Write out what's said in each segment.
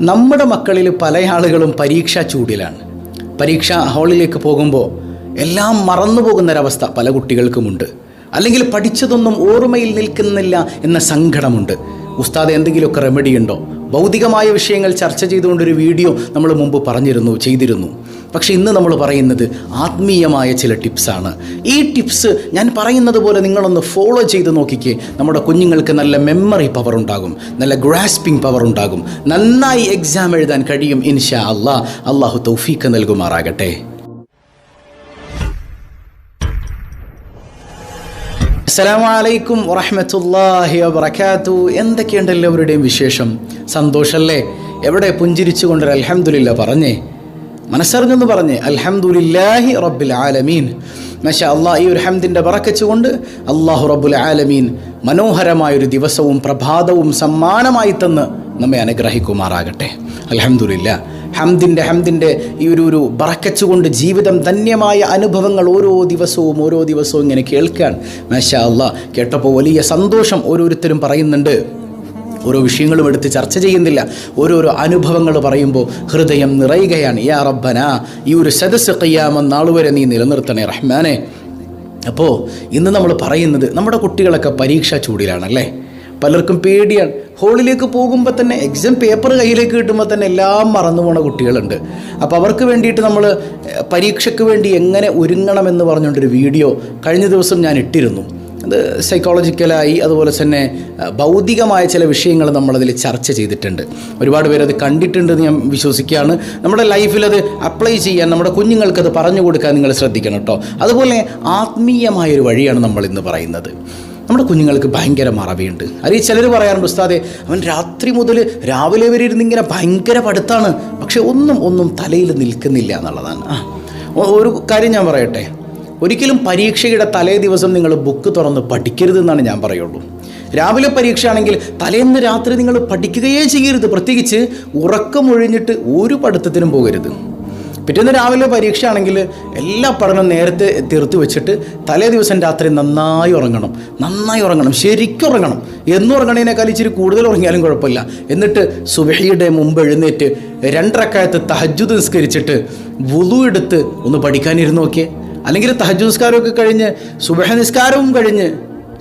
നമ്മുടെ മക്കളിൽ പല ആളുകളും പരീക്ഷാ ചൂടിലാണ്. പരീക്ഷാ ഹാളിലേക്ക് പോകുമ്പോൾ എല്ലാം മറന്നു പോകുന്നൊരവസ്ഥ പല കുട്ടികൾക്കുമുണ്ട്. അല്ലെങ്കിൽ പഠിച്ചതൊന്നും ഓർമ്മയിൽ നിൽക്കുന്നില്ല എന്ന സങ്കടമുണ്ട്. ഉസ്താദ് എന്തെങ്കിലുമൊക്കെ റെമഡി ഉണ്ടോ? ഭൗതികമായ വിഷയങ്ങൾ ചർച്ച ചെയ്തുകൊണ്ടൊരു വീഡിയോ നമ്മൾ മുമ്പ് പറഞ്ഞിരുന്നു ചെയ്തിരുന്നു. പക്ഷേ ഇന്ന് നമ്മൾ പറയുന്നത് ആത്മീയമായ ചില ടിപ്സാണ് ഈ ടിപ്സ് ഞാൻ പറയുന്നത് പോലെ നിങ്ങളൊന്ന് ഫോളോ ചെയ്ത് നോക്കിക്കേ. നമ്മുടെ കുഞ്ഞുങ്ങൾക്ക് നല്ല മെമ്മറി പവർ ഉണ്ടാകും നല്ല ഗ്രാസ്പിംഗ് പവർ ഉണ്ടാകും. നന്നായി എക്സാം എഴുതാൻ കഴിയും ഇൻഷാ അള്ളാ. അള്ളാഹു തൗഫീക്ക് നൽകുമാറാകട്ടെ. അസ്സലാമലൈക്കും വറഹമത്തല്ലാഹി വബർക്കാത്തു എന്തൊക്കെയുണ്ട് എല്ലാവരുടെയും വിശേഷം? സന്തോഷമല്ലേ എവിടെ പുഞ്ചിരിച്ചു കൊണ്ടൊരു അലഹമുല്ല പറഞ്ഞേ. മനസ്സറിഞ്ഞെന്ന് പറഞ്ഞ് അൽഹമുല്ലാഹി റബ്ബിൽ ആലമീൻ. മഷ അള്ളാഹ് ഈ ഒരു ഹംദിന്റെ പറക്കച്ചുകൊണ്ട് അള്ളാഹു റബ്ബുൽ ആലമീൻ മനോഹരമായൊരു ദിവസവും പ്രഭാതവും സമ്മാനമായി തന്ന് നമ്മെ അനുഗ്രഹിക്കുമാറാകട്ടെ. അലഹമുല്ല ഹംദിന്റെ ഹംദിന്റെ ഈ ഒരു ഒരു ബറക്കച്ചുകൊണ്ട് ജീവിതം ധന്യമായ അനുഭവങ്ങൾ ഓരോ ദിവസവും ഓരോ ദിവസവും ഇങ്ങനെ കേൾക്കാൻ മാഷാ അള്ളാഹ് കേട്ടപ്പോൾ വലിയ സന്തോഷം ഓരോരുത്തരും പറയുന്നുണ്ട്. ഓരോ വിഷയങ്ങളും എടുത്ത് ചർച്ച ചെയ്യുന്നില്ല. ഓരോരോ അനുഭവങ്ങൾ പറയുമ്പോൾ ഹൃദയം നിറയുകയാണ്. യാ റബ്ബന ഈ ഒരു സദസ് കയ്യാമെന്ന് നാളുവരെ നീ നിലനിർത്തണേ റഹ്മാനെ. അപ്പോൾ ഇന്ന് നമ്മൾ പറയുന്നത് നമ്മുടെ കുട്ടികളൊക്കെ പരീക്ഷാ ചൂടിലാണല്ലേ? പലർക്കും പേടിയാണ്. ഹോളിലേക്ക് പോകുമ്പോൾ തന്നെ എക്സാം പേപ്പർ കയ്യിലേക്ക് കിട്ടുമ്പോൾ തന്നെ എല്ലാം മറന്നു പോണ കുട്ടികളുണ്ട്. അപ്പോൾ അവർക്ക് വേണ്ടിയിട്ട് നമ്മൾ പരീക്ഷയ്ക്ക് വേണ്ടി എങ്ങനെ ഒരുങ്ങണമെന്ന് പറഞ്ഞുകൊണ്ടൊരു വീഡിയോ കഴിഞ്ഞ ദിവസം ഞാൻ ഇട്ടിരുന്നു. അത് സൈക്കോളജിക്കലായി അതുപോലെ തന്നെ ഭൗതികമായ ചില വിഷയങ്ങൾ നമ്മളതിൽ ചർച്ച ചെയ്തിട്ടുണ്ട്. ഒരുപാട് പേര് അത് കണ്ടിട്ടുണ്ടെന്ന് ഞാൻ വിശ്വസിക്കുകയാണ്. നമ്മുടെ ലൈഫിൽ അത് അപ്ലൈ ചെയ്യാൻ നമ്മുടെ കുഞ്ഞുങ്ങൾക്കത് പറഞ്ഞു കൊടുക്കാൻ നിങ്ങൾ ശ്രദ്ധിക്കണം കേട്ടോ. അതുപോലെ ആത്മീയമായൊരു വഴിയാണ് നമ്മൾ ഇന്ന് പറയുന്നത്. നമ്മുടെ കുഞ്ഞുങ്ങൾക്ക് ഭയങ്കര മറവിയുണ്ട്. അത് ചിലർ പറയാറുണ്ട് ഉസ്താദെ അവൻ രാത്രി മുതൽ രാവിലെ വരെ ഇരുന്ന് ഇങ്ങനെ ഭയങ്കര പടുത്താണ് പക്ഷെ ഒന്നും ഒന്നും തലയിൽ നിൽക്കുന്നില്ല എന്നുള്ളതാണ്. ഒരു കാര്യം ഞാൻ പറയട്ടെ. ഒരിക്കലും പരീക്ഷയുടെ തലേ ദിവസം നിങ്ങൾ ബുക്ക് തുറന്ന് പഠിക്കരുതെന്നാണ് ഞാൻ പറയുള്ളൂ. രാവിലെ പരീക്ഷയാണെങ്കിൽ തലേന്ന് രാത്രി നിങ്ങൾ പഠിക്കുകയേ ചെയ്യരുത്. പ്രത്യേകിച്ച് ഉറക്കമൊഴിഞ്ഞിട്ട് ഒരു പഠിത്തത്തിനും പോകരുത്. പിറ്റേന്ന് രാവിലെ പരീക്ഷയാണെങ്കിൽ എല്ലാ പഠനവും നേരത്തെ തീർത്ത് വെച്ചിട്ട് തലേ ദിവസം രാത്രി നന്നായി ഉറങ്ങണം. നന്നായി ഉറങ്ങണം. ശരിക്കും ഉറങ്ങണം. എന്നും ഉറങ്ങണതിനേക്കാൾ ഇച്ചിരി കൂടുതൽ ഉറങ്ങിയാലും കുഴപ്പമില്ല. എന്നിട്ട് സുബഹിയുടെ മുമ്പ് എഴുന്നേറ്റ് രണ്ടരക്കാലത്ത് തഹജു നിസ്കരിച്ചിട്ട് വുളു എടുത്ത് ഒന്ന് പഠിക്കാനിരുന്നു നോക്കിയേ. അല്ലെങ്കിൽ തഹജ് നിസ്കാരമൊക്കെ കഴിഞ്ഞ് സുബഹ നിസ്കാരവും കഴിഞ്ഞ്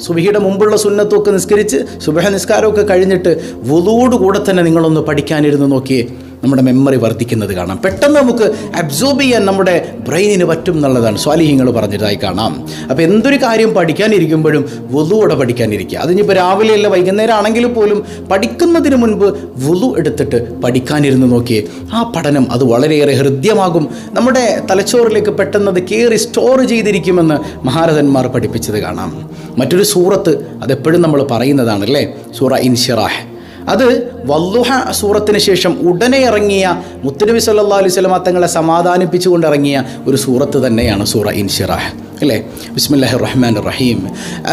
സുബഹിയുടെ മുമ്പുള്ള സുന്നത്തൊക്കെ നിസ്കരിച്ച് സുബഹ നിസ്കാരമൊക്കെ കഴിഞ്ഞിട്ട് വുതോടുകൂടെ തന്നെ നിങ്ങളൊന്ന് പഠിക്കാനിരുന്ന് നോക്കിയേ. നമ്മുടെ മെമ്മറി വർദ്ധിക്കുന്നത് കാണാം. പെട്ടെന്ന് നമുക്ക് അബ്സോർബ് ചെയ്യാൻ നമ്മുടെ ബ്രെയിനിന് പറ്റും എന്നുള്ളതാണ് സ്വാലിഹ്യങ്ങൾ പറഞ്ഞതായി കാണാം. അപ്പോൾ എന്തൊരു കാര്യം പഠിക്കാനിരിക്കുമ്പോഴും വുളുവോടെ പഠിക്കാനിരിക്കുക. അതിനിപ്പോൾ രാവിലെ അല്ല വൈകുന്നേരം ആണെങ്കിൽ പോലും പഠിക്കുന്നതിന് മുൻപ് വുളു എടുത്തിട്ട് പഠിക്കാനിരുന്ന് നോക്കിയേ ആ പഠനം അത് വളരെയേറെ ഹൃദ്യമാകും. നമ്മുടെ തലച്ചോറിലേക്ക് പെട്ടെന്ന് അത് കയറി സ്റ്റോർ ചെയ്തിരിക്കുമെന്ന് മഹാരഥന്മാർ പഠിപ്പിച്ചത് കാണാം. മറ്റൊരു സൂറത്ത് അതെപ്പോഴും നമ്മൾ പറയുന്നതാണല്ലേ? സൂറ ഇൻഷിറാഹ്. അത് വല്ലുഹ സൂറത്തിന് ശേഷം ഉടനെ ഇറങ്ങിയ മുത്തുനബി സല്ലാ അലൈഹി സ്വലമ തങ്ങളെ സമാധാനിപ്പിച്ചുകൊണ്ട് ഇറങ്ങിയ ഒരു സൂറത്ത് തന്നെയാണ് സൂറ ഇൻഷിറാഹ് അല്ലേ ബിസ്മില്ലാഹി റഹ്മാൻ റഹീം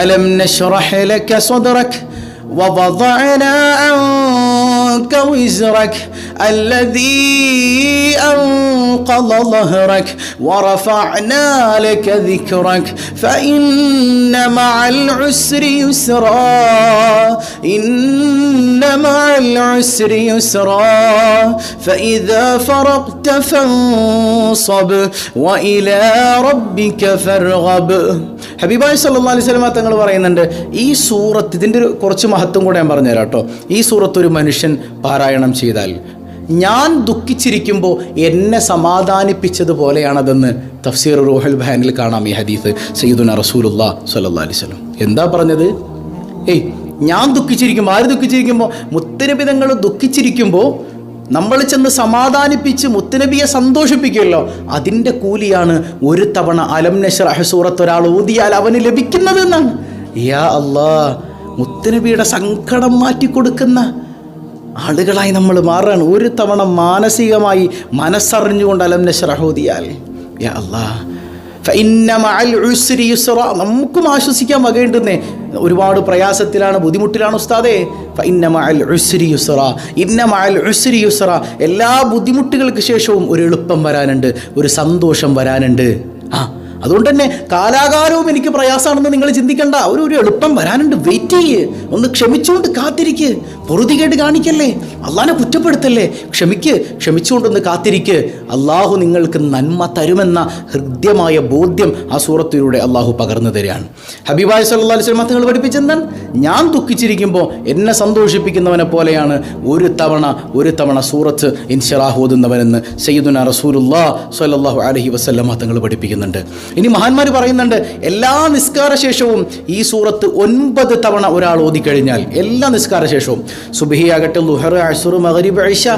അലം നശ്റഹ് ലക സദ്റക് ووضعنا عنك وزرك الذي أنقض ظهرك ورفعنا لك ذكرك فإن مع العسر يسرا إن مع العسر يسرا فإذا فرغت فانصب وإلى ربك فارغب ഹബീബായ് സല്ലാ അലൈഹി സ്വലമ തങ്ങൾ പറയുന്നുണ്ട് ഈ സൂറത്ത് ഇതിൻ്റെ ഒരു കുറച്ച് മഹത്വം കൂടെ ഞാൻ പറഞ്ഞുതരാം കേട്ടോ ഈ സൂറത്ത് ഒരു മനുഷ്യൻ പാരായണം ചെയ്താൽ ഞാൻ ദുഃഖിച്ചിരിക്കുമ്പോൾ എന്നെ സമാധാനിപ്പിച്ചതുപോലെയാണതെന്ന് തഫ്സീർ റൂഹൽ ബഹാനിൽ കാണാം ഈ ഹദീസ് സയ്യിദുന റസൂലുല്ലാ സല്ലാ അലൈഹി സ്വലം എന്താ പറഞ്ഞത്? ഏയ് ഞാൻ ദുഃഖിച്ചിരിക്കുമ്പോൾ ആര് ദുഃഖിച്ചിരിക്കുമ്പോൾ മുത്തനബി തങ്ങൾ ദുഃഖിച്ചിരിക്കുമ്പോൾ നമ്മൾ ചെന്ന് സമാധാനിപ്പിച്ച് മുത്തനബിയെ സന്തോഷിപ്പിക്കുമല്ലോ. അതിന്റെ കൂലിയാണ് ഒരു തവണ അലം നഷ്റഹ് സൂറത്ത് ഒരാൾ ഊതിയാൽ അവന് ലഭിക്കുന്നതെന്നാണ്. യാ അല്ലാ മുത്തനബിയുടെ സങ്കടം മാറ്റിക്കൊടുക്കുന്ന ആളുകളായി നമ്മൾ മാറുകയാണ് ഒരു തവണ മാനസികമായി മനസ്സറിഞ്ഞുകൊണ്ട് അലം നഷറഹോദിയാൽ നമുക്കും ആശ്വസിക്കാൻ വകയുണ്ടെന്നേ. ഒരുപാട് പ്രയാസത്തിലാണ് ബുദ്ധിമുട്ടിലാണ് ഉസ്താദേ. എല്ലാ ബുദ്ധിമുട്ടുകൾക്ക് ശേഷവും ഒരു എളുപ്പം വരാനുണ്ട് ഒരു സന്തോഷം വരാനുണ്ട്. ആ അതുകൊണ്ട് തന്നെ കാലാകാലവും എനിക്ക് പ്രയാസമാണെന്ന് നിങ്ങൾ ചിന്തിക്കണ്ട. ഒരു ഒരു എളുപ്പം വരാനുണ്ട്. വെയിറ്റ് ചെയ്യ്. ഒന്ന് ക്ഷമിച്ചുകൊണ്ട് കാത്തിരിക്ക്. പൊറുതി പൊറുതികേട് കാണിക്കല്ലേ? അള്ളാനെ കുറ്റപ്പെടുത്തല്ലേ? ക്ഷമിക്ക്. ക്ഷമിച്ചുകൊണ്ടൊന്ന് കാത്തിരിക്ക്. അള്ളാഹു നിങ്ങൾക്ക് നന്മ തരുമെന്ന ഹൃദ്യമായ ബോധ്യം ആ സൂറത്തിലൂടെ അള്ളാഹു പകർന്നു തരികയാണ്. ഹബീബായ് സല്ലാ അലിസ്ലമ നിങ്ങൾ പഠിപ്പിച്ചെന്നാൽ ഞാൻ ദുഃഖിച്ചിരിക്കുമ്പോൾ എന്നെ സന്തോഷിപ്പിക്കുന്നവനെ പോലെയാണ് ഒരു തവണ ഒരു തവണ സൂറത്ത് ഇൻഷറാഹ് ഓതുന്നവനെന്ന് സയ്യിദുന റസൂലുല്ലാ സ്വല്ലല്ലാഹു അലഹി വസ്ലമ തങ്ങൾ പഠിപ്പിക്കുന്നുണ്ട്. ഇനി മഹാന്മാർ പറയുന്നുണ്ട് എല്ലാ നിസ്കാര ശേഷവും ഈ സൂറത്ത് ഒൻപത് തവണ ഒരാൾ ഓതിക്കഴിഞ്ഞാൽ എല്ലാ നിസ്കാര ശേഷവും ആകട്ടെ ലുഹർ അസുർ മഗ്രിബ് ഐഷ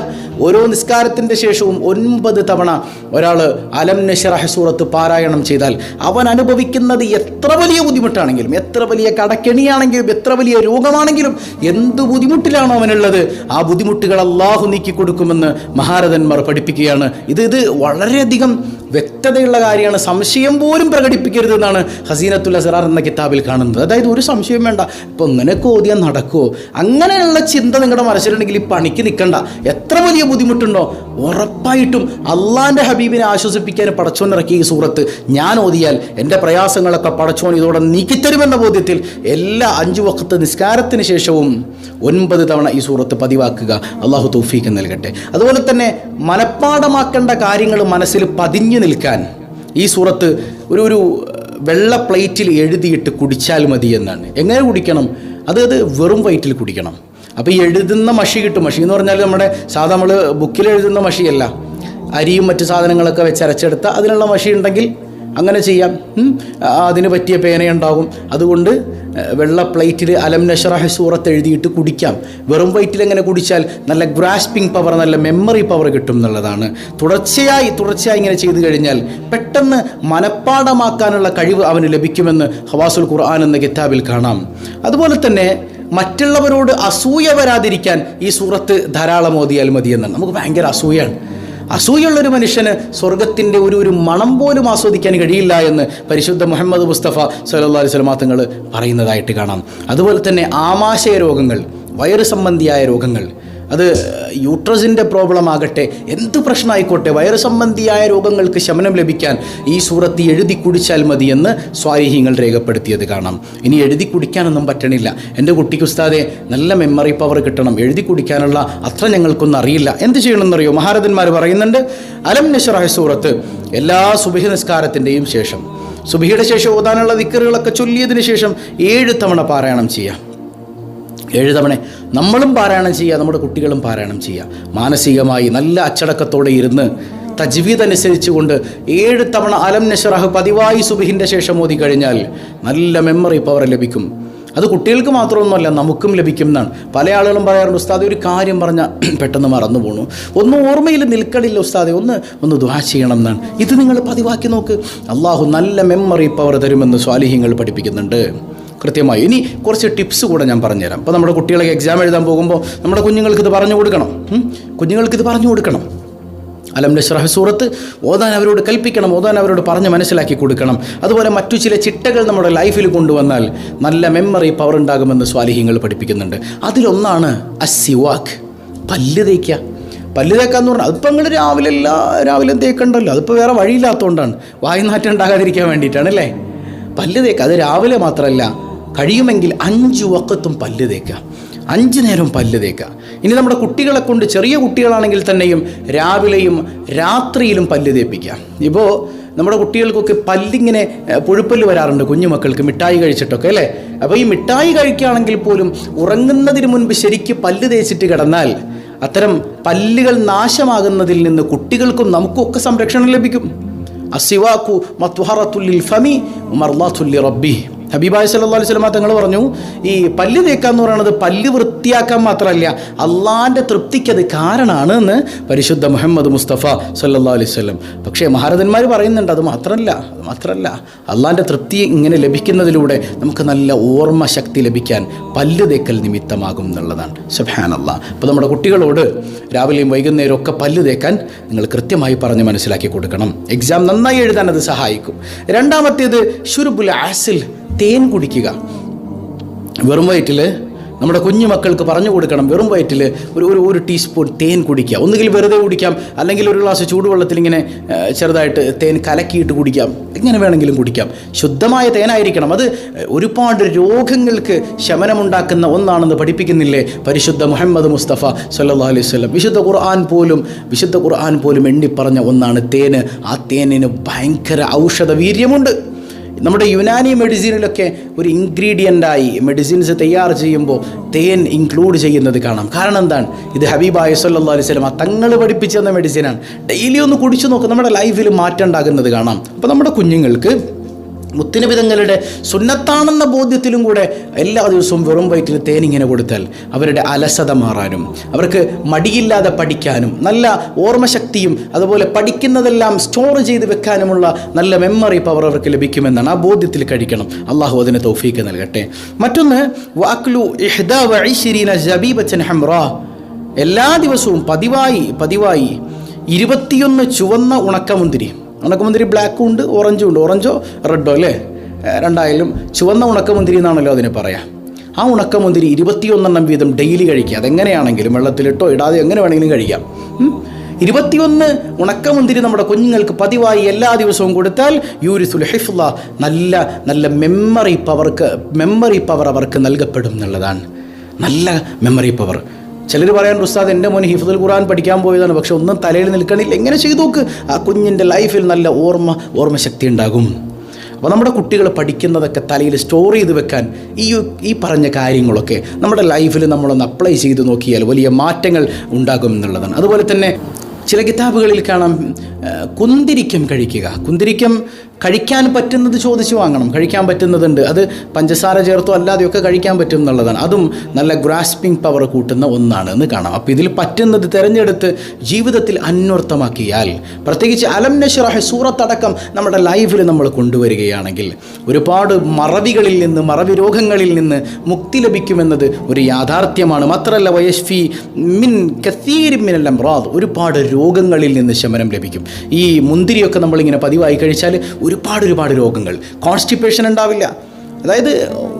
ഓരോ നിസ്കാരത്തിന്റെ ശേഷവും ഒൻപത് തവണ ഒരാൾ അലം നഷറഹ സൂറത്ത് പാരായണം ചെയ്താൽ അവൻ അനുഭവിക്കുന്നത് എത്ര വലിയ ബുദ്ധിമുട്ടാണെങ്കിലും എത്ര വലിയ കടക്കെണിയാണെങ്കിലും എത്ര വലിയ രോഗമാണെങ്കിലും എന്ത് ബുദ്ധിമുട്ടിലാണോ അവനുള്ളത് ആ ബുദ്ധിമുട്ടുകൾ അള്ളാഹു നീക്കി കൊടുക്കുമെന്ന് മഹാരഥന്മാർ പഠിപ്പിക്കുകയാണ്. ഇത് ഇത് വളരെയധികം വ്യക്തതയുള്ള കാര്യമാണ്. സംശയം പോലും പ്രകടിപ്പിക്കരുത് എന്നാണ് ഹസീനത്തുൽ അസറാർ എന്ന കിതാബിൽ കാണുന്നത്. അതായത് ഒരു സംശയം വേണ്ട. ഇപ്പോൾ ഇങ്ങനെ ഓതിയാൽ നടക്കുമോ അങ്ങനെയുള്ള ചിന്ത നിങ്ങളുടെ മനസ്സിലുണ്ടെങ്കിൽ ഈ പണിക്ക് നിൽക്കണ്ട. എത്ര വലിയ ബുദ്ധിമുട്ടുണ്ടോ? ഉറപ്പായിട്ടും അള്ളാന്റെ ഹബീബിനെ ആശ്വസിപ്പിക്കാൻ പടച്ചോൻ ഇറക്കിയ ഈ സൂറത്ത്. ഞാൻ ഓതിയാൽ എന്റെ പ്രയാസങ്ങളൊക്കെ പടച്ചോൻ ഇതോടെ നീക്കിത്തരുമെന്ന ബോധ്യത്തിൽ എല്ലാ അഞ്ചു വക്കത്ത് നിസ്കാരത്തിന് ശേഷവും ഒൻപത് തവണ ഈ സൂറത്ത് പതിവാക്കുക. അള്ളാഹു തൗഫീക്ക് നൽകട്ടെ. അതുപോലെ തന്നെ മനഃപ്പാടമാക്കേണ്ട കാര്യങ്ങൾ മനസ്സിൽ പതിഞ്ഞു നിൽക്കാൻ ഈ സൂറത്ത് ഒരു ഒരു വെള്ള പ്ലേറ്റിൽ എഴുതിയിട്ട് കുടിച്ചാൽ മതി എന്നാണ്. എങ്ങനെ കുടിക്കണം? അത് അത് വെറും വയറ്റിൽ കുടിക്കണം. അപ്പോൾ ഈ എഴുതുന്ന മഷി കിട്ടും. മഷി എന്ന് പറഞ്ഞാൽ നമ്മുടെ സാധാ നമ്മൾ ബുക്കിൽ എഴുതുന്ന മഷിയല്ല. അരിയും മറ്റു സാധനങ്ങളൊക്കെ വെച്ച് അരച്ചെടുത്ത അതിനുള്ള മഷി ഉണ്ടെങ്കിൽ അങ്ങനെ ചെയ്യാം. അതിന് പറ്റിയ പേനയുണ്ടാകും അതുകൊണ്ട് വെള്ള പ്ലേറ്റിൽ അലം നഷറഹ സൂറത്ത് എഴുതിയിട്ട് കുടിക്കാം. വെറും വയറ്റിൽ എങ്ങനെ കുടിച്ചാൽ നല്ല ഗ്രാസ്പിംഗ് പവർ നല്ല മെമ്മറി പവർ കിട്ടും എന്നുള്ളതാണ്. തുടർച്ചയായി തുടർച്ചയായി ഇങ്ങനെ ചെയ്തു കഴിഞ്ഞാൽ പെട്ടെന്ന് മനഃപ്പാടമാക്കാനുള്ള കഴിവ് അവന് ലഭിക്കുമെന്ന് ഹവാസുൽ ഖുർആൻ എന്ന കിതാബിൽ കാണാം. അതുപോലെ തന്നെ മറ്റുള്ളവരോട് അസൂയ വരാതിരിക്കാൻ ഈ സൂറത്ത് ധാരാളം ഓതിയാൽ മതിയെന്നാണ്. നമുക്ക് ഭയങ്കര അസൂയാണ് അസൂയുള്ളൊരു മനുഷ്യന് സ്വർഗത്തിന്റെ ഒരു ഒരു മണം പോലും ആസ്വദിക്കാൻ കഴിയില്ല എന്ന് പരിശുദ്ധ മുഹമ്മദ് മുസ്തഫ സല്ലല്ലാഹു അലൈഹി വസല്ലമ തങ്ങൾ പറയുന്നതായിട്ട് കാണാം. അതുപോലെ തന്നെ ആമാശയ രോഗങ്ങൾ വയറ് സംബന്ധിയായ രോഗങ്ങൾ അത് യൂട്രസിന്റെ പ്രോബ്ലം ആകട്ടെ എന്ത് പ്രശ്നമായിക്കോട്ടെ വയറ് സംബന്ധിയായ രോഗങ്ങൾക്ക് ശമനം ലഭിക്കാൻ ഈ സൂറത്ത് എഴുതി കുടിച്ചാൽ മതി എന്ന് സ്വാരിഹ്യങ്ങൾ രേഖപ്പെടുത്തിയത് കാണാം. ഇനി എഴുതി കുടിക്കാനൊന്നും പറ്റണില്ല. എന്റെ കുട്ടിക്ക് ഉസ്താദെ നല്ല മെമ്മറി പവർ കിട്ടണം. എഴുതി കുടിക്കാനുള്ള അത്ര ഞങ്ങൾക്കൊന്നും അറിയില്ല. എന്ത് ചെയ്യണമെന്നറിയോ? മഹാരഥന്മാർ പറയുന്നുണ്ട് അലം നിഷറായ സൂറത്ത് എല്ലാ സുബഹി നിസ്കാരത്തിന്റെയും ശേഷം. സുബിയുടെ ശേഷം ഓതാനുള്ള ദിക്കറുകളൊക്കെ ചൊല്ലിയതിന് ശേഷം ഏഴ് തവണ പാരായണം ചെയ്യാം. ഏഴ് തവണ നമ്മളും പാരായണം ചെയ്യുക നമ്മുടെ കുട്ടികളും പാരായണം ചെയ്യുക. മാനസികമായി നല്ല അച്ചടക്കത്തോടെ ഇരുന്ന് തജ്വീദ് അനുസരിച്ചുകൊണ്ട് ഏഴ് തവണ അലം നഷറഹ് പതിവായി സുബിഹിന്റെ ശേഷം ഓതി കഴിഞ്ഞാൽ നല്ല മെമ്മറി പവർ ലഭിക്കും. അത് കുട്ടികൾക്ക് മാത്രമൊന്നുമല്ല നമുക്കും ലഭിക്കും എന്നാണ്. പല ആളുകളും പറയാറുണ്ട് ഉസ്താദെ ഒരു കാര്യം പറഞ്ഞാൽ പെട്ടെന്ന് മറന്നു പോണു. ഒന്നും ഓർമ്മയിൽ നിൽക്കണില്ല ഉസ്താദെ ഒന്ന് ഒന്ന് ദ്വാ ചെയ്യണം എന്നാണ്. ഇത് നിങ്ങൾ പതിവാക്കി നോക്ക്. അള്ളാഹു നല്ല മെമ്മറി പവർ തരുമെന്ന് സ്വാലിഹ്യങ്ങൾ പഠിപ്പിക്കുന്നുണ്ട്. കൃത്യമായി. ഇനി കുറച്ച് ടിപ്സ് കൂടെ ഞാൻ പറഞ്ഞുതരാം. അപ്പോൾ നമ്മുടെ കുട്ടികളൊക്കെ എക്സാം എഴുതാൻ പോകുമ്പോൾ നമ്മുടെ കുഞ്ഞുങ്ങൾക്ക് ഇത് പറഞ്ഞു കൊടുക്കണം? കുഞ്ഞുങ്ങൾക്ക് ഇത് പറഞ്ഞു കൊടുക്കണം. അലം നഷ്റഹ് സൂറത്ത് ഓതാൻ അവരോട് കൽപ്പിക്കണം ഓതാൻ അവരോട് പറഞ്ഞ് മനസ്സിലാക്കി കൊടുക്കണം. അതുപോലെ മറ്റു ചില ചിട്ടകൾ നമ്മുടെ ലൈഫിൽ കൊണ്ടുവന്നാൽ നല്ല മെമ്മറി പവർ ഉണ്ടാകുമെന്ന് സ്വാലിഹ്യങ്ങൾ പഠിപ്പിക്കുന്നുണ്ട്. അതിലൊന്നാണ് അസിവാക്ക് പല്ല് തേക്കുക പല്ല് തേക്കാന്ന് പറഞ്ഞാൽ അതിപ്പോൾ നിങ്ങൾ രാവിലെ എല്ലാ രാവിലെ തേക്കണ്ടല്ലോ. അതിപ്പോൾ വേറെ വഴിയില്ലാത്തതുകൊണ്ടാണ് വായനാറ്റം ഉണ്ടാകാതിരിക്കാൻ വേണ്ടിയിട്ടാണ് അല്ലേ? പല്ല് തേക്കുക അത് രാവിലെ മാത്രമല്ല കഴിയുമെങ്കിൽ അഞ്ച് വക്കത്തും പല്ല് തേക്കുക. അഞ്ച് നേരം പല്ല് തേക്കുക. ഇനി നമ്മുടെ കുട്ടികളെ കൊണ്ട് ചെറിയ കുട്ടികളാണെങ്കിൽ തന്നെയും രാവിലെയും രാത്രിയിലും പല്ല് തേപ്പിക്കുക. ഇപ്പോൾ നമ്മുടെ കുട്ടികൾക്കൊക്കെ പല്ലിങ്ങനെ പുഴുപ്പല്ല് വരാറുണ്ട് കുഞ്ഞുമക്കൾക്ക് മിഠായി കഴിച്ചിട്ടൊക്കെ അല്ലേ? അപ്പോൾ ഈ മിഠായി കഴിക്കുകയാണെങ്കിൽ പോലും ഉറങ്ങുന്നതിന് മുൻപ് ശരിക്ക് പല്ല് തേച്ചിട്ട് കിടന്നാൽ അത്തരം പല്ലുകൾ നാശമാകുന്നതിൽ നിന്ന് കുട്ടികൾക്കും നമുക്കൊക്കെ സംരക്ഷണം ലഭിക്കും. അസിവാക്കു മത്വഹറത്തുല്ലിൽ ഫമി മർലാത്തുല്ലി റബ്ബി ഹബീബായ് സല്ലല്ലാഹു അലൈഹി വസല്ലമ തങ്ങൾ പറഞ്ഞു ഈ പല്ല് തേക്കുക എന്ന് പറയുന്നത് പല്ല് വൃത്തിയാക്കാൻ മാത്രമല്ല അള്ളാന്റെ തൃപ്തിക്ക് അത് കാരണമാണ് എന്ന് പരിശുദ്ധ മുഹമ്മദ് മുസ്തഫ സല്ലാ അലൈഹി വസല്ലം. പക്ഷേ മഹാരഥന്മാർ പറയുന്നുണ്ട് അത് മാത്രമല്ല മാത്രമല്ല അള്ളാന്റെ തൃപ്തി ഇങ്ങനെ ലഭിക്കുന്നതിലൂടെ നമുക്ക് നല്ല ഓർമ്മ ശക്തി ലഭിക്കാൻ പല്ല് തേക്കൽ നിമിത്തമാകും എന്നുള്ളതാണ്. സുബ്ഹാനല്ല. അപ്പോൾ നമ്മുടെ കുട്ടികളോട് രാവിലെയും വൈകുന്നേരവും ഒക്കെ പല്ല് തേക്കാൻ നിങ്ങൾ കൃത്യമായി പറഞ്ഞ് മനസ്സിലാക്കി കൊടുക്കണം. എക്സാം നന്നായി എഴുതാൻ അത് സഹായിക്കും. രണ്ടാമത്തേത് ഷുരുബുൽ ആസിൽ തേൻ കുടിക്കുക. വെറും വയറ്റിൽ നമ്മുടെ കുഞ്ഞു മക്കൾക്ക് പറഞ്ഞു കൊടുക്കണം. വെറും വയറ്റിൽ ഒരു ഒരു ഒരു ടീസ്പൂൺ തേൻ കുടിക്കുക. ഒന്നുകിൽ വെറുതെ കുടിക്കാം. അല്ലെങ്കിൽ ഒരു ഗ്ലാസ് ചൂടുവെള്ളത്തിൽ ഇങ്ങനെ ചെറുതായിട്ട് തേൻ കലക്കിയിട്ട് കുടിക്കാം. എങ്ങനെ വേണമെങ്കിലും കുടിക്കാം. ശുദ്ധമായ തേനായിരിക്കണം. അത് ഒരുപാട് രോഗങ്ങൾക്ക് ശമനമുണ്ടാക്കുന്ന ഒന്നാണെന്ന് പഠിപ്പിക്കുന്നില്ലേ? പരിശുദ്ധ മുഹമ്മദ് മുസ്തഫ സല്ലാ അലൈഹി വസല്ലം. വിശുദ്ധ ഖുർആൻ പോലും വിശുദ്ധ ഖുർആൻ പോലും എണ്ണി പറഞ്ഞ ഒന്നാണ് തേന്. ആ തേനിന് ഭയങ്കര ഔഷധ വീര്യമുണ്ട്. നമ്മുടെ യുനാനി മെഡിസിനിലൊക്കെ ഒരു ഇൻഗ്രീഡിയന്റായി മെഡിസിൻസ് തയ്യാർ ചെയ്യുമ്പോൾ തേൻ ഇൻക്ലൂഡ് ചെയ്യുന്നത് കാണാം. കാരണം എന്താണ്? ഇത് ഹബീബായ സല്ലല്ലാഹു അലൈഹി ആ തങ്ങൾ പഠിപ്പിച്ചു തന്ന മെഡിസിനാണ്. ഡെയിലി ഒന്ന് കുടിച്ചു നോക്കും നമ്മുടെ ലൈഫിൽ മാറ്റം ഉണ്ടാകുന്നത് കാണാം. അപ്പോൾ നമ്മുടെ കുഞ്ഞുങ്ങൾക്ക് മുത്തുനബിതങ്ങളുടെ സുന്നത്താണെന്ന ബോധ്യത്തിലും കൂടെ എല്ലാ ദിവസവും വെറും വയറ്റിൽ തേനിങ്ങനെ കൊടുത്താൽ അവരുടെ അലസത മാറാനും അവർക്ക് മടിയില്ലാതെ പഠിക്കാനും നല്ല ഓർമ്മശക്തിയും അതുപോലെ പഠിക്കുന്നതെല്ലാം സ്റ്റോർ ചെയ്ത് വെക്കാനുമുള്ള നല്ല മെമ്മറി പവർ അവർക്ക് ലഭിക്കുമെന്നാണ് ആ ബോധ്യത്തിൽ കഴിക്കണം. അള്ളാഹു അതിന് തൗഫീക്ക് നൽകട്ടെ. മറ്റൊന്ന് വാക്ലു എല്ലാ ദിവസവും പതിവായി പതിവായി ഇരുപത്തിയൊന്ന് ചുവന്ന ഉണക്കമുന്തിരി. ഉണക്കമുന്തിരി ബ്ലാക്കും ഉണ്ട് ഓറഞ്ചും ഉണ്ട്. ഓറഞ്ചോ റെഡോ അല്ലേ? രണ്ടായാലും ചുവന്ന ഉണക്കമുന്തിരി എന്നാണല്ലോ അതിന് പറയാം. ആ ഉണക്കമുന്തിരി ഇരുപത്തിയൊന്നെണ്ണം വീതം ഡെയിലി കഴിക്കുക. അതെങ്ങനെയാണെങ്കിലും വെള്ളത്തിലിട്ടോ ഇടാതെ എങ്ങനെ വേണമെങ്കിലും കഴിക്കാം. ഇരുപത്തിയൊന്ന് ഉണക്കമുന്തിരി നമ്മുടെ കുഞ്ഞുങ്ങൾക്ക് പതിവായി എല്ലാ ദിവസവും കൊടുത്താൽ യൂരിസുൽ ഹിഫ്ല നല്ല നല്ല മെമ്മറി പവർക്ക് മെമ്മറി പവർ അവർക്ക് നൽകപ്പെടും എന്നുള്ളതാണ്. നല്ല മെമ്മറി പവർ ചിലർ പറയാൻ ഉസ്താദ് എന്റെ മോൻ ഹിഫുദുൽ ഖുർആൻ പഠിക്കാൻ പോയതാണ് പക്ഷെ ഒന്നും തലയിൽ നിൽക്കണില്ല. എങ്ങനെ ചെയ്തു നോക്ക്? ആ കുഞ്ഞിന്റെ ലൈഫിൽ നല്ല ഓർമ്മ ഓർമ്മശക്തി ഉണ്ടാകും. അപ്പോൾ നമ്മുടെ കുട്ടികൾ പഠിക്കുന്നതൊക്കെ തലയിൽ സ്റ്റോർ ചെയ്ത് വെക്കാൻ ഈ ഈ പറഞ്ഞ കാര്യങ്ങളൊക്കെ നമ്മുടെ ലൈഫിൽ നമ്മളൊന്ന് അപ്ലൈ ചെയ്ത് നോക്കിയാൽ വലിയ മാറ്റങ്ങൾ ഉണ്ടാകും എന്നുള്ളതാണ്. അതുപോലെ തന്നെ ചില കിതാബുകളിൽ കാണാം കുന്തിരിക്കം കഴിക്കുക. കുന്തിരിക്കം കഴിക്കാൻ പറ്റുന്നത് ചോദിച്ച് വാങ്ങണം. കഴിക്കാൻ പറ്റുന്നതുണ്ട്. അത് പഞ്ചസാര ചേർത്തോ അല്ലാതെയൊക്കെ കഴിക്കാൻ പറ്റും എന്നുള്ളതാണ്. അതും നല്ല ഗ്രാസ്പിംഗ് പവർ കൂട്ടുന്ന ഒന്നാണ് എന്ന് കാണാം. അപ്പോൾ ഇതിൽ പറ്റുന്നത് തിരഞ്ഞെടുത്ത് ജീവിതത്തിൽ അന്വർത്ഥമാക്കിയാൽ പ്രത്യേകിച്ച് അലം സൂറത്തടക്കം നമ്മുടെ ലൈഫിൽ നമ്മൾ കൊണ്ടുവരികയാണെങ്കിൽ ഒരുപാട് മറവികളിൽ നിന്ന് മറവി രോഗങ്ങളിൽ നിന്ന് മുക്തി ലഭിക്കുമെന്നത് ഒരു യാഥാർത്ഥ്യമാണ്. മാത്രമല്ല വയസ്ഫി മിൻ കത്തീരി മിനൽ അംറാദ്. ഒരുപാട് രോഗങ്ങളിൽ നിന്ന് ശമനം ലഭിക്കും. ഈ മുന്തിരിയൊക്കെ നമ്മളിങ്ങനെ പതിവായി കഴിച്ചാൽ ഒരുപാട് ഒരുപാട് രോഗങ്ങൾ. കോൺസ്റ്റിപ്പേഷൻ ഉണ്ടാവില്ല. അതായത്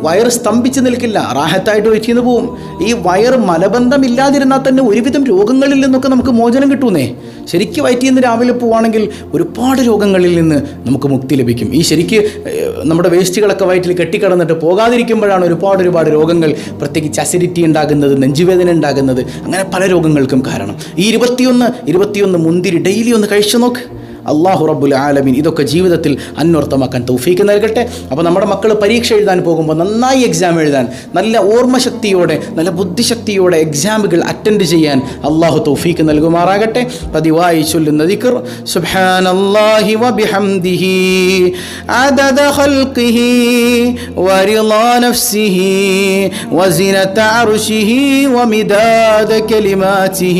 വയറ് സ്തംഭിച്ച് നിൽക്കില്ല. റാഹത്തായിട്ട് വെച്ചിന്ന് പോവും. ഈ വയറ് മലബന്ധം ഇല്ലാതിരുന്നാൽ തന്നെ ഒരുവിധം രോഗങ്ങളിൽ നിന്നൊക്കെ നമുക്ക് മോചനം കിട്ടുന്നേ. ശരിക്ക് വയറ്റിൽ നിന്ന് രാവിലെ പോവുകയാണെങ്കിൽ ഒരുപാട് രോഗങ്ങളിൽ നിന്ന് നമുക്ക് മുക്തി ലഭിക്കും. ഈ ശരിക്ക് നമ്മുടെ വേസ്റ്റുകളൊക്കെ വയറ്റിൽ കെട്ടിക്കിടന്നിട്ട് പോകാതിരിക്കുമ്പോഴാണ് ഒരുപാട് ഒരുപാട് രോഗങ്ങൾ പ്രത്യേകിച്ച് അസിഡിറ്റി ഉണ്ടാകുന്നത് നെഞ്ചുവേദന ഉണ്ടാകുന്നത് അങ്ങനെ പല രോഗങ്ങൾക്കും കാരണം. ഈ ഇരുപത്തിയൊന്ന് ഇരുപത്തിയൊന്ന് മുന്തിരി ഡെയിലി ഒന്ന് കഴിച്ചു നോക്ക്. അള്ളാഹു റബ്ബുൽ ആലമീൻ ഇതൊക്കെ ജീവിതത്തിൽ അന്വർത്ഥമാക്കാൻ തൗഫീക്ക് നൽകട്ടെ അപ്പോൾ നമ്മുടെ മക്കൾ പരീക്ഷ എഴുതാൻ പോകുമ്പോൾ നന്നായി എക്സാം എഴുതാൻ നല്ല ഓർമ്മശക്തിയോടെ നല്ല ബുദ്ധിശക്തിയോടെ എക്സാമുകൾ അറ്റൻഡ് ചെയ്യാൻ അള്ളാഹു തൗഫീക്ക് നൽകുമാറാകട്ടെ പതിവായി ചൊല്ലുന്ന ദിക്ർ സുബ്ഹാനല്ലാഹി വബിഹംദിഹി عدد خلقه ورضا نفسه وزنة عرشه ومداد كلماته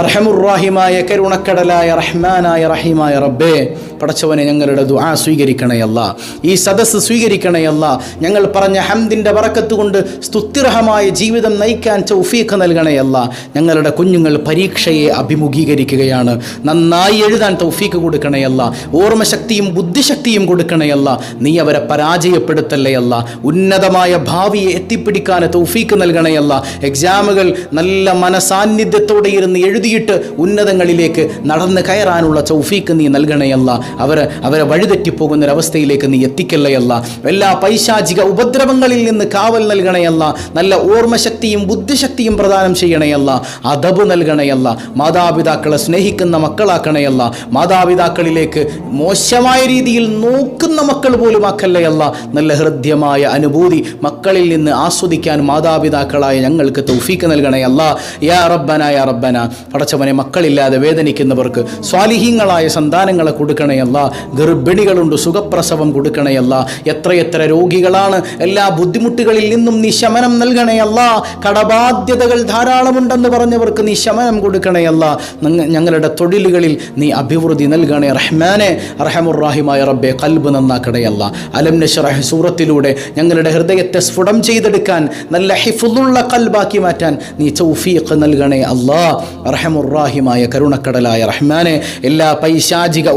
അർഹമുറാഹിമായ കരുണക്കടലായ റഹ്മാനായ റഹീമായ റബ്ബേ പടച്ചവനെ ഞങ്ങളുടെ ദുആ സ്വീകരിക്കണയല്ല ഈ സദസ്സ് സ്വീകരിക്കണയല്ല ഞങ്ങൾ പറഞ്ഞ ഹംദിന്റെ വറക്കത്ത് കൊണ്ട് സ്തുത്യർഹമായ ജീവിതം നയിക്കാൻ ചൗഫീഖ് നൽകണയല്ല ഞങ്ങളുടെ കുഞ്ഞുങ്ങൾ പരീക്ഷയെ അഭിമുഖീകരിക്കുകയാണ്. നന്നായി എഴുതാൻ തൗഫീഖ് കൊടുക്കണയല്ല ഓർമ്മശക്തിയും ബുദ്ധിശക്തിയും കൊടുക്കണയല്ല നീ അവരെ പരാജയപ്പെടുത്തല്ലയല്ല ഉന്നതമായ ഭാവിയെ എത്തിപ്പിടിക്കാൻ തൗഫീഖ് നൽകണയല്ല എക്സാമുകൾ നല്ല മനസാന്നിധ്യത്തോടെ ഇരുന്ന് എഴുതിയിട്ട് ഉന്നതങ്ങളിലേക്ക് നടന്ന് കയറാനുള്ള ചൗഫീക്ക് നീ നൽകണയല്ല അവർ അവരെ വഴിതെറ്റിപ്പോകുന്നൊരവസ്ഥയിലേക്ക് നീ എത്തിക്കല്ലയല്ല എല്ലാ പൈശാചിക ഉപദ്രവങ്ങളിൽ നിന്ന് കാവൽ നൽകണയല്ല നല്ല ഓർമ്മശക്തിയും ബുദ്ധിശക്തിയും പ്രദാനം ചെയ്യണയല്ല അതബ് നൽകണയല്ല മാതാപിതാക്കളെ സ്നേഹിക്കുന്ന മക്കളാക്കണയല്ല മാതാപിതാക്കളിലേക്ക് മോശമായ രീതിയിൽ നോക്കുന്ന മക്കൾ പോലും ആക്കല്ലയല്ല നല്ല ഹൃദ്യമായ അനുഭൂതി മക്കളിൽ നിന്ന് ആസ്വദിക്കാൻ മാതാപിതാക്കളായ ഞങ്ങൾക്ക് തൗഫീക്ക് നൽകണയല്ല യാ റബ്ബന യാ റബ്ബന. പടച്ചവനെ മക്കളില്ലാതെ വേദനിക്കുന്നവർക്ക് സ്വാലിഹീങ്ങളായ സന്താനങ്ങളെ കൊടുക്കണയല്ല. ഗർഭിണികളുണ്ട് സുഖപ്രസവം കൊടുക്കണയല്ല. എത്രയെത്ര രോഗികളാണ്. എല്ലാ ബുദ്ധിമുട്ടുകളിൽ നിന്നും നീ ശമനം നൽകണയല്ല. കടബാധ്യതകൾ ധാരാളമുണ്ടെന്ന് പറഞ്ഞവർക്ക് നീ ശമനം കൊടുക്കണയല്ല ഞങ്ങളുടെ തൊഴിലുകളിൽ നീ അഭിവൃദ്ധി നൽകണേ. റഹ്മാനെ റഹമുറാഹിമായ റബ്ബെ കൽബ് നന്നാക്കണയല്ല. അലം നഷറഹ് സൂറത്തിലൂടെ ഞങ്ങളുടെ ഹൃദയത്തെ സ്ഫുടം ചെയ്തെടുക്കാൻ നല്ല ഹിഫുള്ള കൽബാക്കി മാറ്റാൻ നീ ചൗഫീഖ് നൽകണേ അല്ലാ. റഹമുറാഹിമായ കരുണക്കടലായ റഹ്മാനെ എല്ലാ പൈശാചിക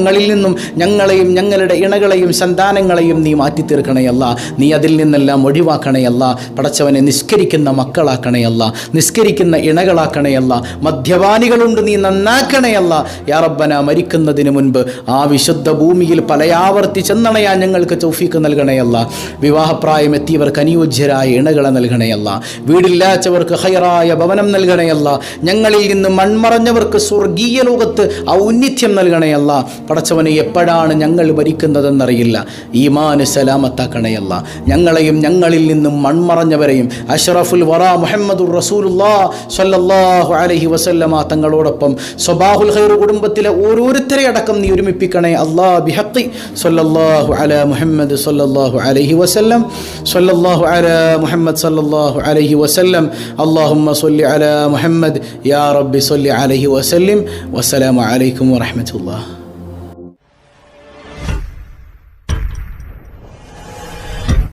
ഉപദ്രവങ്ങളിൽ നിന്നും ഞങ്ങളെയും ഞങ്ങളുടെ ഇണകളെയും സന്താനങ്ങളെയും നീ മാറ്റി തീർക്കണയല്ല നീ അതിൽ നിന്നെല്ലാം ഒഴിവാക്കണയല്ല പടച്ചവനെ നിസ്കരിക്കുന്ന മക്കളാക്കണയല്ല നിസ്കരിക്കുന്ന ഇണകളാക്കണയല്ല മദ്യപാനികളുണ്ട് നീ നന്നാക്കണയല്ല യാറബ്ബന മരിക്കുന്നതിന് മുൻപ് ആ വിശുദ്ധ ഭൂമിയിൽ പലയാവർത്തി ചെന്നണയാൻ ഞങ്ങൾക്ക് ചൗഫീക്ക് നൽകണയല്ല വിവാഹപ്രായം എത്തിയവർക്ക് അനുയോജ്യരായ ഇണകളെ നൽകണയല്ല വീടില്ലാത്തവർക്ക് ഹൈറായ ഭവനം നൽകണയല്ല ഞങ്ങളിൽ നിന്ന് മൺമറഞ്ഞവർക്ക് സ്വർഗീയ ലോകത്ത് ഔന്നിത്യം നൽകണയല്ല പടച്ചവനെ എപ്പോഴാണ് ഞങ്ങൾ ഭരിക്കുന്നതെന്നറിയില്ല. ഈമാന് സലാമത്താക്കണയല്ല ഞങ്ങളെയും ഞങ്ങളിൽ നിന്നും മൺമറഞ്ഞവരെയും അഷറഫുൽ വറ മുഹമ്മദുർ റസൂലുല്ലാ സല്ലല്ലാഹു അലൈഹി വസല്ലമ തങ്ങളോടൊപ്പം സ്വബാഹുൽ ഖൈർ കുടുംബത്തിലെ ഓരോരുത്തരെ അടക്കം നീ ഒരുമിപ്പിക്കണേ അള്ളാ ബിഹഖി. സല്ലല്ലാഹു അലാ മുഹമ്മദ് സല്ലല്ലാഹു അലൈഹി വസല്ലം. സല്ലല്ലാഹു അലാ മുഹമ്മദ് സല്ലല്ലാഹു അലൈഹി വസല്ലം. അല്ലാഹുമ്മ സല്ലി അലാ മുഹമ്മദ്. യാ റബ്ബി സല്ലി അലൈഹി വസല്ലം. വസ്സലാമു അലൈക്കും വറഹ്മത്തുള്ളാഹി.